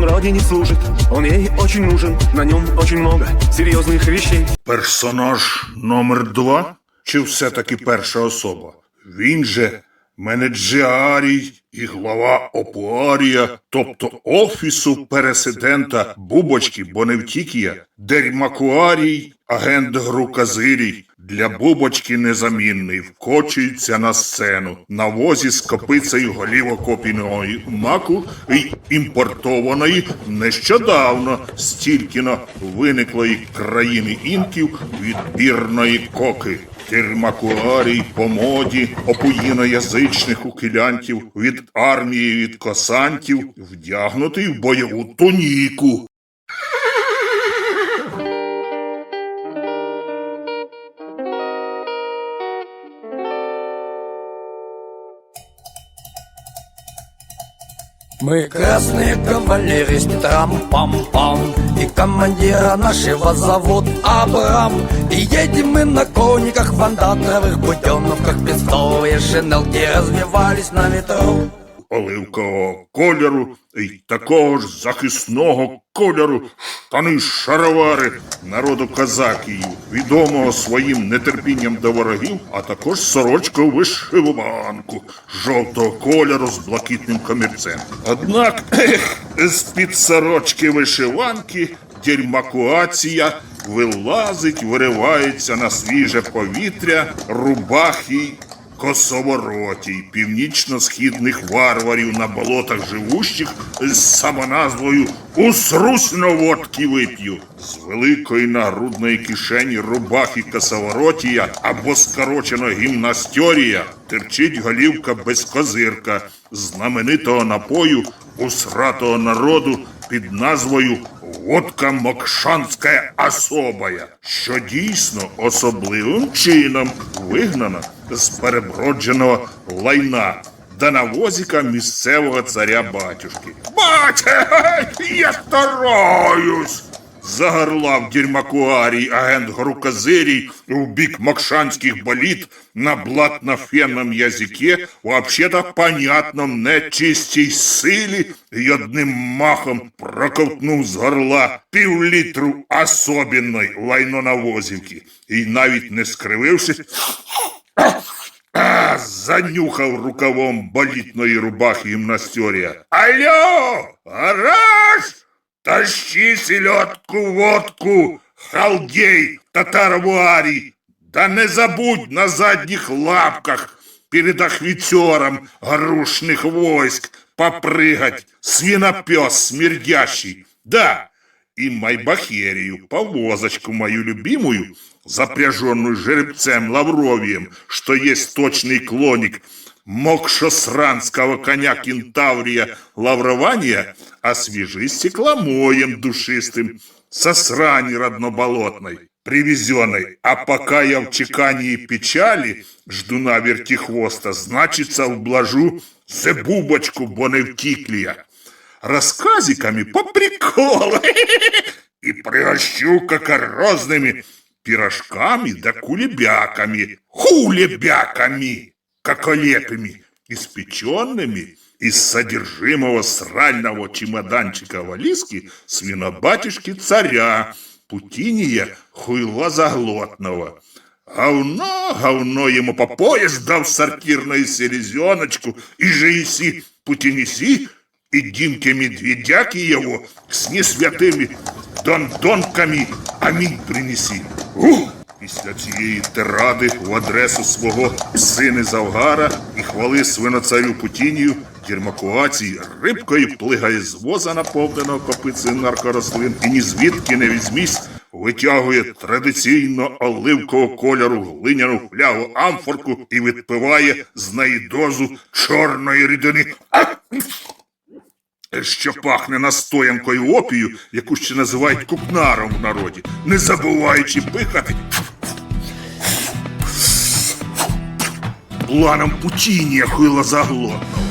Он родине служит, он ей очень нужен, на нем очень много серьезных вещей. Персонаж номер два? Чи все-таки перша особа? Він же менеджіарій і глава опуарія, тобто офісу пересидента Бубочки Боневтікія, дерьмакуарій, агент Груказирій. Для Бубочки незамінний, вкочується на сцену, на возі з копицею голівокопіної маку й імпортованої нещодавно стількіно виниклої країни інків відбірної коки. Тирмакуарій по моді опуїноязичних ухилянтів від армії від косантів, вдягнутий в бойову туніку. Мы красные кавалеры с трам-пам-пам И командира нашего зовут Абрам И едем мы на кониках, вандатровых буденовках Пестовые шинелки развивались на ветру оливкового кольору і такого ж захисного кольору штани шаровари народу Казакії, відомого своїм нетерпінням до ворогів, а також сорочку вишиванку жовтого кольору з блакитним комірцем. Однак з-під сорочки вишиванки дерьмакуація вилазить, виривається на свіже повітря рубахи Косоворотій, північно-східних варварів на болотах живущих з самоназвою «Усрусь на водки вип'ю. З великої нагрудної кишені рубахи Косоворотія або скорочено гімнастерія терчить голівка безкозирка знаменитого напою усратого народу під назвою Водка Мокшанська особая, що дійсно особливим чином вигнана з перебродженого лайна да навозіка місцевого царя батюшки. Батя, я стараюсь! Загорлав дерьмакуарій агент Груказирій в бік мокшанських боліт на блатнофенном язике, вообще-то понятном нечистій силі й одним махом проковтнув з горла півлітру особенної лайнонавозівки і навіть не скривившись, а, занюхав рукавом болітної рубахи гімнастерія. Алло, гараж! Тащи селедку, водку, халдей, татаровуарий. Да не забудь на задних лапках перед офицером грушных войск попрыгать, свинопес смердящий. Да, и майбахерию, повозочку мою любимую, запряженную жеребцем Лавровием, что есть точный клоник мокшосранского коня кентаврия Лаврования, освежи стекломоем душистым со срани родноболотной, привезенной. А пока я в чекании печали жду на вертихвоста, значится ублажу зебубочку боневтиклия рассказиками по приколу. И пригощу кокорозными пирожками да кулебяками, хулебяками, коколепами, испеченными из содержимого срального чемоданчика вализки свинобатюшки царя Путиния хуйла заглотного. Говно, говно ему по пояс дав сортирную селезеночку, и же иси путинеси, и Димке Медведяки его с несвятыми дондонками амінь принеси. Ух! Після цієї тиради в адресу свого сини Завгара і хвали свиноцарю Путінію Єрмакуацій рибкою плигає з воза наповненого копицею наркорослин і ні звідки не візьмісь витягує традиційно оливкового кольору глиняну флягу амфорку і відпиває з неї дозу чорної рідини. Що пахне настоянкою опію, яку ще називають купнаром в народі, не забуваючи пихати планом Путінія хвила заглотного.